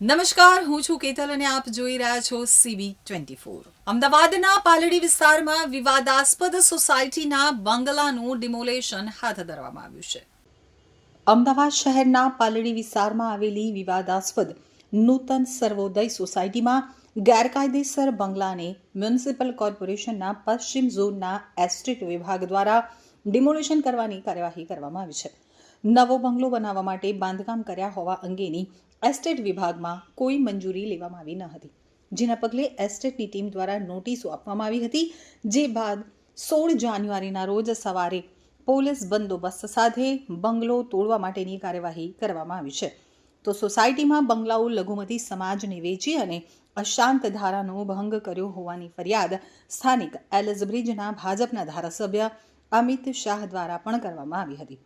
નમસ્કાર, હું છું કેતલ અને આપ જોઈ રહ્યા છો સીબી ટ્વેન્ટી ફોર. અમદાવાદના પાલડી વિસ્તારમાં વિવાદાસ્પદ સોસાયટીના બંગલાનું ડિમોલેશન હાથ ધરવામાં આવ્યું છે. અમદાવાદ શહેરના પાલડી વિસ્તારમાં આવેલી વિવાદાસ્પદ નૂતન સર્વોદય સોસાયટીમાં ગેરકાયદેસર બંગલાને મ્યુનિસિપલ કોર્પોરેશનના પશ્ચિમ ઝોનના એસ્ટેટ વિભાગ દ્વારા ડિમોલેશન કરવાની કાર્યવાહી કરવામાં આવી છે. નવો બંગલો બનાવવા માટે બાંધકામ કર્યા હોવા અંગેની એસ્ટેટ વિભાગમાં કોઈ મંજૂરી લેવામાં આવી ન હતી, જેના પગલે એસ્ટેટની ટીમ દ્વારા નોટિસો આપવામાં આવી હતી, જે બાદ સોળ જાન્યુઆરીના રોજ સવારે પોલીસ બંદોબસ્ત સાથે બંગલો તોડવા માટેની કાર્યવાહી કરવામાં આવી છે. તો સોસાયટીમાં બંગલાઓ લઘુમતી સમાજને વેચી અને અશાંત ધારાનો ભંગ કર્યો હોવાની ફરિયાદ સ્થાનિક એલિઝબ્રિજના ભાજપના ધારાસભ્ય અમિત શાહ દ્વારા પણ કરવામાં આવી હતી.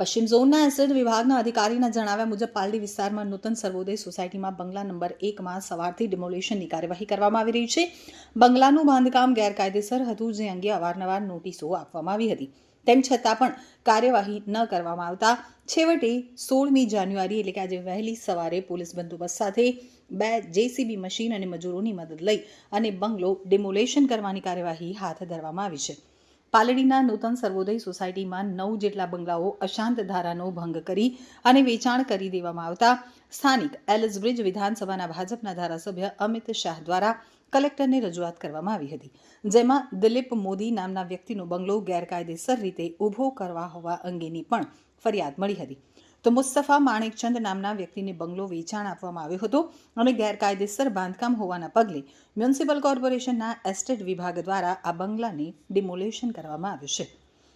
પશ્ચિમ ઝોનના એસેટ વિભાગના અધિકારીના જણાવ્યા મુજબ પાલડી વિસ્તારમાં નૂતન સર્વોદય સોસાયટીમાં બંગલા નંબર એકમાં સવારથી ડિમોલિશનની કાર્યવાહી કરવામાં આવી રહી છે. બંગલાનું બાંધકામ ગેરકાયદેસર હતું, જે અંગે અવારનવાર નોટિસો આપવામાં આવી હતી. તેમ છતાં પણ કાર્યવાહી ન કરવામાં આવતા છેવટે સોળમી જાન્યુઆરી એટલે કે આજે વહેલી સવારે, પોલીસ બંદોબસ્ત સાથે બે જેસીબી મશીન અને મજૂરોની મદદ લઈ અને બંગલો ડિમોલેશન કરવાની કાર્યવાહી હાથ ધરવામાં આવી છે. પાલડીના નૂતન સર્વોદય સોસાયટીમાં નવ જેટલા બંગલાઓ અશાંત ધારાનો ભંગ કરી અને વેચાણ કરી દેવામાં આવતા સ્થાનિક એલિસબ્રિજ વિધાનસભાના ભાજપના ધારાસભ્ય અમિત શાહ દ્વારા કલેક્ટરને રજૂઆત કરવામાં આવી હતી, જેમાં દિલીપ મોદી નામના વ્યક્તિનો બંગલો ગેરકાયદેસર રીતે ઊભો કરવા હોવા અંગેની પણ ફરિયાદ મળી હતી. તો મુસ્તફા માણેકચંદ નામના વ્યક્તિને બંગલો વેચાણ આપવામાં આવ્યો હતો અને ગેરકાયદેસર બાંધકામ હોવાના પગલે મ્યુનિસિપલ કોર્પોરેશનના એસ્ટેટ વિભાગ દ્વારા આ બંગલાની ડિમોલેશન કરવામાં આવ્યું છે.